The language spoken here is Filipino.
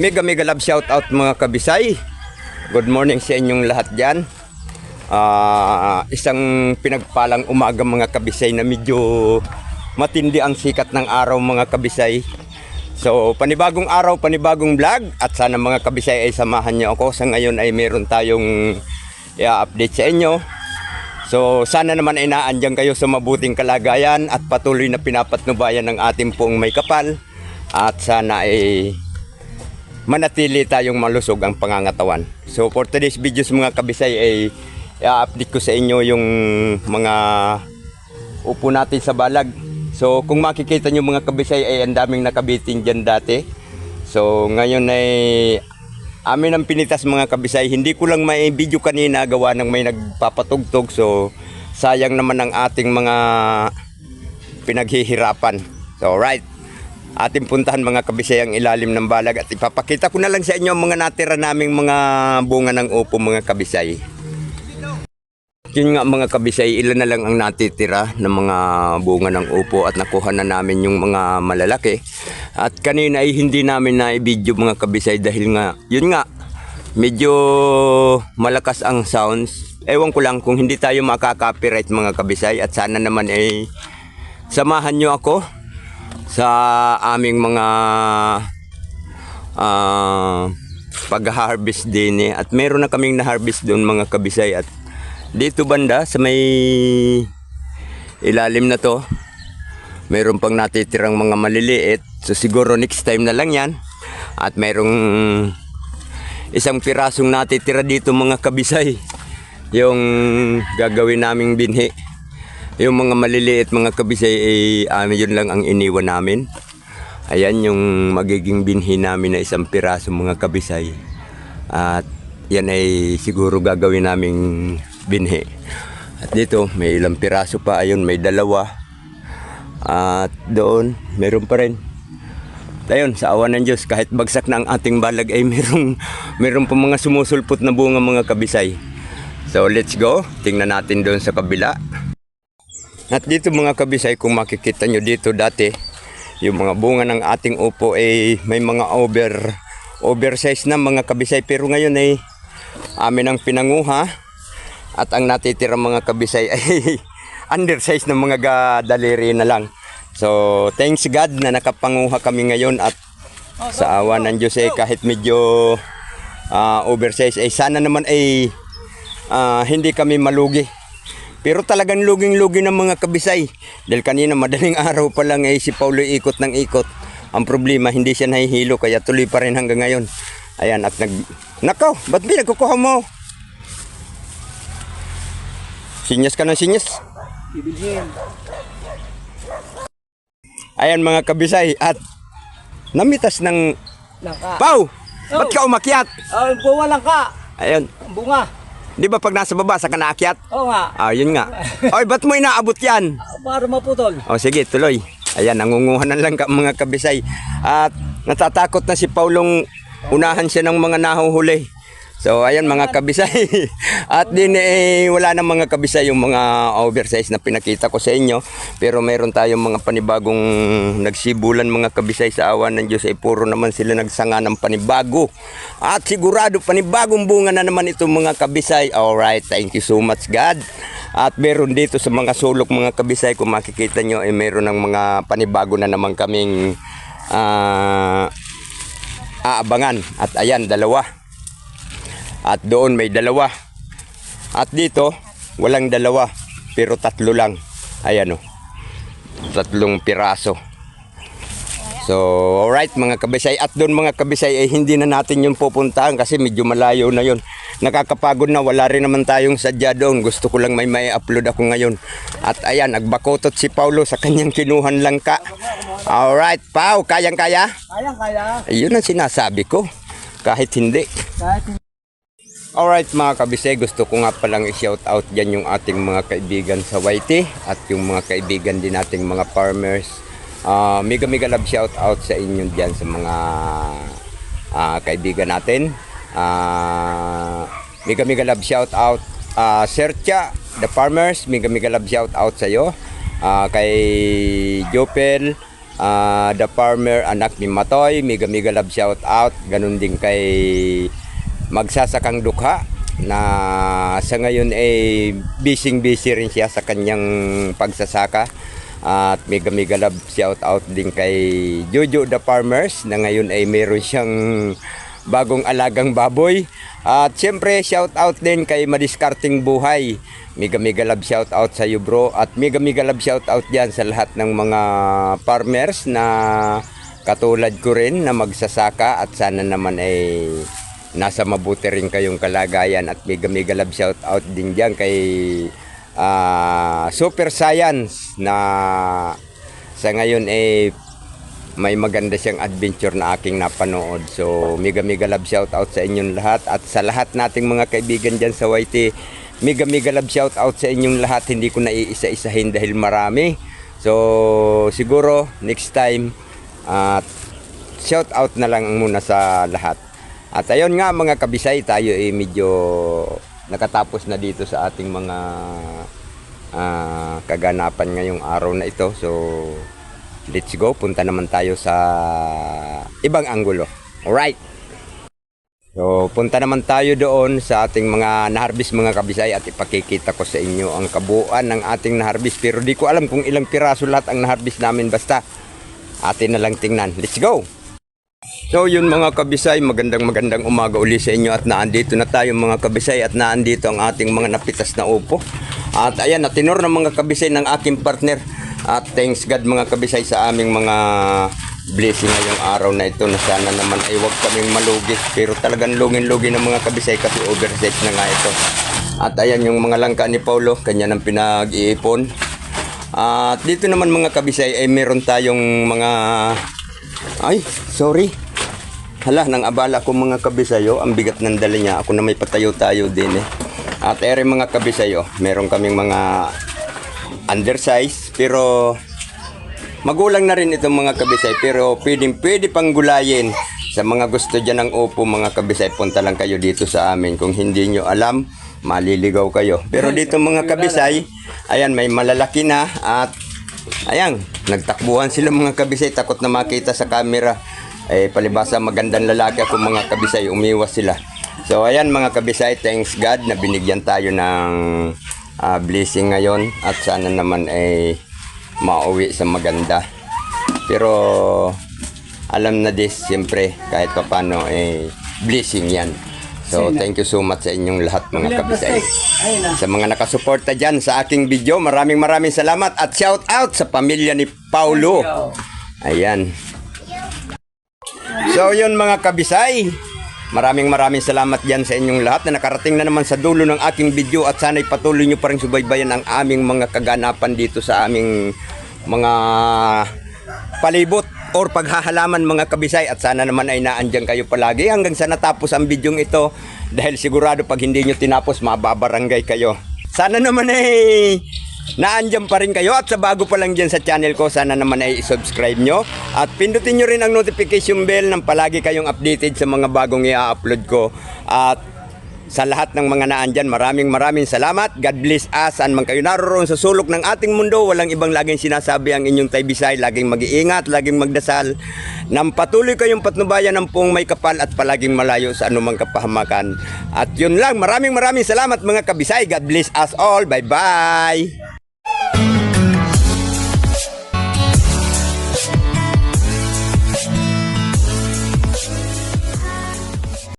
Mega mega love shout out mga kabisay. Good morning sa inyong lahat dyan. Ah, isang pinagpalang umaga mga kabisay na medyo matindi ang sikat ng araw mga kabisay. So, panibagong araw, panibagong vlog at sana mga kabisay ay samahan niyo ako. Sa ngayon ay meron tayong i-update sa inyo. So, sana naman ay naandyan kayo sa mabuting kalagayan at patuloy na pinapatnubayan ng ating pong may kapal. At sana ay manatili tayong malusog ang pangangatawan. So for today's videos mga kabisay ay i-update ko sa inyo yung mga upo natin sa balag. So kung makikita nyo mga kabisay ay ang daming nakabitin dyan dati. So ngayon ay amin ang pinitas mga kabisay. Hindi ko lang may video kanina gawa ng may nagpapatugtog. So sayang naman ang ating mga pinaghihirapan. So right ating puntahan mga kabisay ang ilalim ng balag at ipapakita ko na lang sa inyo ang mga natira naming mga bunga ng upo mga kabisay. Yun nga mga kabisay, ilan na lang ang natitira ng mga bunga ng upo at nakuha na namin yung mga malalaki. At kanina ay hindi namin na i-video mga kabisay dahil nga, yun nga, medyo malakas ang sounds. Ewan ko lang kung hindi tayo makaka-copyright mga kabisay at sana naman ay samahan nyo ako sa aming mga ah pag-harvest din eh. At meron na kaming na-harvest doon mga kabisay. At dito banda sa may ilalim na to meron pang natitirang mga maliliit. So siguro next time na lang yan. At merong isang pirasong natitira dito mga kabisay. Yung gagawin naming binhi yung mga maliliit mga kabisay ay ano yun lang ang iniwan namin. Ayan yung magiging binhi namin na isang piraso mga kabisay. At yan ay siguro gagawin naming binhi. At dito may ilang piraso pa. Ayun may dalawa. At doon meron pa rin. Ayun, sa awa ng Diyos, kahit bagsak na ang ating balag ay merong, meron pa mga sumusulpot na bunga mga kabisay. So let's go, tingnan natin doon sa kabila. At dito mga kabisay, kung makikita nyo dito dati, yung mga bunga ng ating upo ay may mga over, oversize na mga kabisay. Pero ngayon ay amin ang pinanguha at ang natitira mga kabisay ay undersize ng mga ga- daliri na lang. So, thanks God na nakapanguha kami ngayon at sa awa ng Diyos ay kahit medyo ah, oversize ay sana naman ay ah, hindi kami malugi. Pero talagang luging-lugi ng mga kabisay. Dahil kanina madaling araw pa lang ay si Paulo ikot ng ikot. Ang problema hindi siya nahihilo kaya tuloy pa rin hanggang ngayon. Ayan at nag... Nakaw, ba't pinagkukuha mo? Sinyas ka ng sinyas. Ibilhin. Ayan mga kabisay at namitas ng Langka. Pau! Ba't ka umakyat? Ah, bunga langka. Ayun, Bunga. Di ba pag nasa baba sa ka naakyat? Oo nga. Ah, yun nga. Oy, ba't mo inaabot yan? Para maputol. O sige, tuloy. Ayan, nangunguha na lang ka, mga kabisay. At natatakot na si Paulong unahan siya ng mga nahuhuli. So, ayan mga kabisay. At din eh, wala na mga kabisay yung mga oversize na pinakita ko sa inyo. Pero meron tayong mga panibagong nagsibulan mga kabisay sa awa ng Diyos. Ay puro naman sila nagsanga ng panibago. At sigurado panibagong bunga na naman itong mga kabisay. Alright, thank you so much God. At meron dito sa mga sulok mga kabisay, kung makikita nyo, ay meron ng mga panibago na naman kaming ah, aabangan. At ayan, dalawa. At doon may dalawa. At dito, walang dalawa, pero tatlo lang. Ayan o. Tatlong piraso. So, alright mga kabisay. At doon mga kabisay ay hindi na natin yung pupuntahan kasi medyo malayo na yon. Nakakapagod na. Wala rin naman tayong sadya doon. Gusto ko lang may may upload ako ngayon. At ayan, nagbakotot si Paulo sa kanyang kinuhan lang ka. Alright, Pau, kayang-kaya? Kaya, kaya. Ayun ang sinasabi ko. Kahit hindi. Kahit Alright mga kabisay, gusto ko nga palang i-shout out dyan yung ating mga kaibigan sa YT at yung mga kaibigan din nating mga farmers. Ah, mega mega love shout out sa inyo dyan sa mga ah, kaibigan natin. Ah, mega mega love shout out ah, Sercha, the farmers, mega mega love shout out sa iyo. Ah, kay Jopel, ah, The Farmer, anak ni Matoy, mega mega love shout out. Ganun din kay Magsasakang Dukha na sa ngayon ay busy busy rin siya sa kanyang pagsasaka. At mega mega love shout out din kay Jojo the Farmers na ngayon ay meron siyang bagong alagang baboy. At siyempre shout out din kay Madiskarting Buhay. Mega mega love shout out sa iyo bro at mega mega love shout out diyan sa lahat ng mga farmers na katulad ko rin na magsasaka at sana naman ay nasa mabuti rin kayong kalagayan at mega mega love shout out din diyan kay ah, Super Science na sa ngayon eh may maganda siyang adventure na aking napanood. So, mega mega love shout out sa inyong lahat at sa lahat nating mga kaibigan diyan sa YT. Mega mega love shout out sa inyong lahat. Hindi ko na iisa-isahin dahil marami. So, siguro next time at shout out na lang muna sa lahat. At ayun nga mga kabisay, tayo eh medyo nakatapos na dito sa ating mga ah, kaganapan ngayong araw na ito. So, let's go. Punta naman tayo sa ibang anggulo. Alright. So, punta naman tayo doon sa ating mga naharbis mga kabisay at ipakikita ko sa inyo ang kabuuan ng ating naharbis. Pero di ko alam kung ilang piraso lahat ang naharbis namin. Basta, atin na lang tingnan. Let's go! So yun mga kabisay, magandang magandang umaga uli sa inyo at naandito na tayo mga kabisay at naandito ang ating mga napitas na upo. At ayan, natinor ng mga kabisay ng aking partner. At thanks God mga kabisay sa aming mga blessing ngayong araw na ito na sana naman ay huwag kaming malugi. Pero talagang lugin-lugi ng mga kabisay kasi oversize na nga ito. At ayan yung mga langka ni Paulo, kanya ng pinag-iipon. At dito naman mga kabisay ay meron tayong mga ay, sorry. Hala, nang abala ko mga kabisayo, ang bigat ng dala niya. Ako na may patayo-tayo din eh. At ere mga kabisayo, meron kaming mga undersize, pero magulang na rin itong mga kabisay. Pero pwedeng pwede pang gulayin. Sa mga gusto dyan ng upo mga kabisay, punta lang kayo dito sa amin. Kung hindi nyo alam, maliligaw kayo. Pero dito mga kabisay, ayan, may malalaki na at Ayan, nagtakbuhan sila mga kabisay, takot na makita sa camera. Eh, palibasa magandang lalaki ako mga kabisay, umiwas sila. So ayan mga kabisay, thanks God na binigyan tayo ng ah, blessing ngayon at sana naman ay mauwi sa maganda. Pero alam na this, siyempre, kahit pa paano, eh, blessing yan. So, thank you so much sa inyong lahat mga kabisay. Sa mga nakasuporta dyan sa aking video, maraming maraming salamat at shout out sa pamilya ni Paulo. Ayan. So yun mga kabisay, maraming maraming salamat dyan sa inyong lahat na nakarating na naman sa dulo ng aking video at sana'y patuloy nyo pa rin subaybayan ang aming mga kaganapan dito sa aming mga palibot or paghahalaman mga kabisay. At sana naman ay naandyan kayo palagi hanggang sa natapos ang bidyong ito. Dahil sigurado pag hindi nyo tinapos mababarangay kayo. Sana naman ay naandyan pa rin kayo. At sa bago pa lang dyan sa channel ko sana naman ay subscribe nyo. At pindutin nyo rin ang notification bell nang palagi kayong updated sa mga bagong i-upload ko. At sa lahat ng mga naandyan, maraming maraming salamat. God bless us. Saan man kayo naroon sa sulok ng ating mundo, walang ibang laging sinasabi ang inyong taybisay. Laging mag-iingat, laging magdasal. Nang patuloy kayong patnubayan ng pong may kapal at palaging malayo sa anumang kapahamakan. At yun lang, maraming maraming salamat mga kabisay. God bless us all. Bye-bye.